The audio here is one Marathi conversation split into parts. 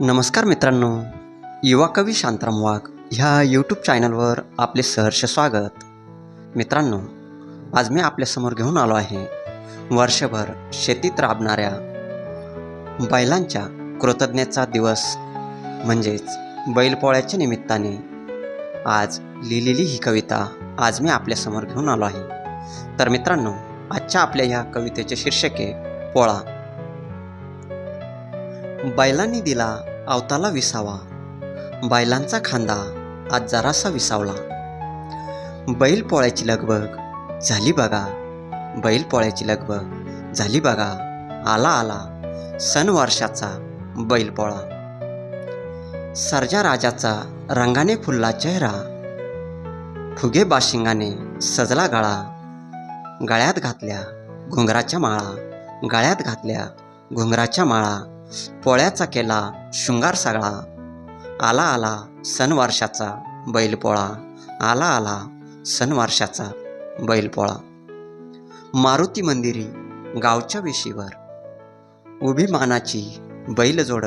नमस्कार मित्रांनो युवा कवी शांताराम वाघ ह्या यूट्यूब चॅनलवर आपले सहर्ष स्वागत. मित्रांनो आज मी आपल्यासमोर घेऊन आलो आहे. वर्षभर शेतीत राबणाऱ्या बैलांच्या कृतज्ञतेचा दिवस म्हणजेच बैलपोळ्याच्या निमित्ताने. आज लिहिलेली ही कविता आज मी आपल्यासमोर घेऊन आलो आहे. तर मित्रांनो आजच्या आपल्या ह्या कवितेचे शीर्षक आहे पोळा. बैलांनी दिला अवताला विसावा. बैलांचा खांदा आज जरासा विसावला. बैल पोळ्याची लगबग झाली बघा. बैल पोळ्याची लगबग झाली बघा. आला आला सण वर्षाचा बैलपोळा सर्जा राजाचा रंगाने फुलला चेहरा. फुगे बाशिंगाने सजला गळा. गळ्यात घातल्या घुंगराच्या माळा. गळ्यात घातल्या घुंगराच्या माळा. पोळ्याचा केला शृंगार सगळा. आला आला सनवारशाचा बैलपोळा. आला आला सनवारशाचा बैलपोळा. मारुती मंदिरी गावच्या वेशीवर. उभी मानाची बैलजोड.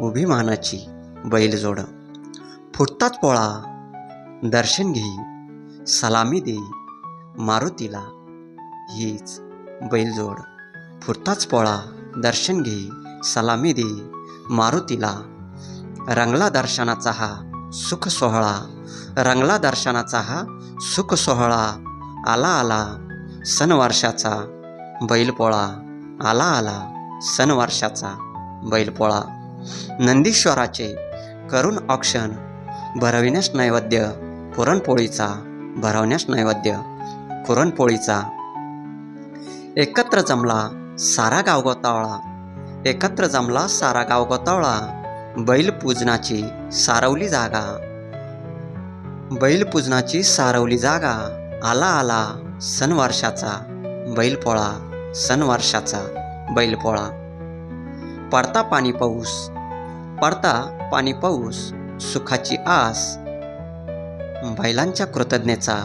उभी मानाची बैलजोड. फुटताच पोळा. दर्शन घेई. सलामी देई. मारुतीला हीच बैलजोड. फुटताच पोळा. दर्शन घेई. सलामी दे मारुतीला. रंगला दर्शनाचा हा सुख सोहळा. रंगला दर्शनाचा हा सुख सोहळा. आला आला सण वर्षाचा बैलपोळा. आला आला सण वर्षाचा बैलपोळा. नंदीश्वराचे करुण औक्षण भरविण्यास नैवेद्य पुरणपोळीचा भरवण्यास नैवेद्य पुरणपोळीचा. एकत्र जमला सारा गावगोतावळा. एकत्र जमला सारा गाव गोतावळा. बैल पूजनाची सारवली जागा. बैल पूजनाची सारवली जागा. आला आला सण वर्षाचा बैलपोळा सण वर्षाचा बैलपोळा. पडता पाणी पाऊस पडता पाणी पाऊस सुखाची आस. बैलांच्या कृतज्ञेचा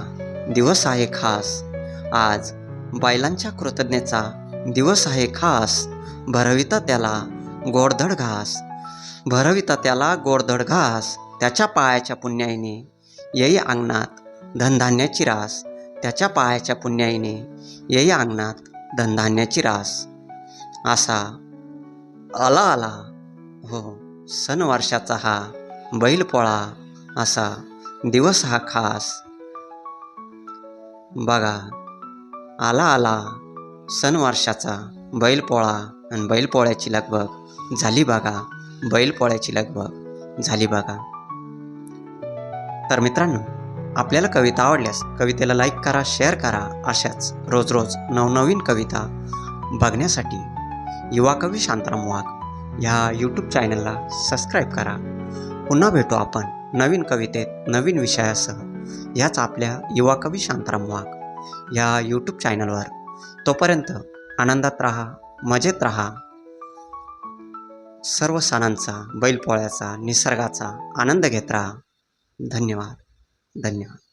दिवस आहे खास. आज बैलांच्या कृतज्ञेचा दिवस आहे खास. भरविता त्याला गोडधड घास. भरविता त्याला गोडधड घास. त्याच्या पायाच्या पुण्याईने येई अंगणात धनधान्याची रास. त्याच्या पायाच्या पुण्याईने येई अंगणात धनधान्याची रास. असा आला आला हो सण वर्षाचा हा बैलपोळा असा दिवस हा खास. बघा आला आला सण वर्षाचा बैलपोळा आणि बैलपोळ्याची लगबग झाली बघा. बैलपोळ्याची लगबग झाली बघा. तर मित्रांनो आपल्याला कविता आवडल्यास कवितेला लाईक करा शेअर करा. अशाच रोज रोज नवनवीन कविता बघण्यासाठी युवा कवी शांताराम वाघ ह्या यूट्यूब चॅनलला सबस्क्राईब करा. पुन्हा भेटू आपण नवीन कवितेत नवीन विषयासह. ह्याच आपल्या युवा कवी शांताराम वाघ ह्या यूट्यूब चॅनलवर तोपर्यंत आनंदात राहा मजेत राहा. सर्व सणांचा बैलपोळ्याचा निसर्गाचा आनंद घेत राहा. धन्यवाद. धन्यवाद.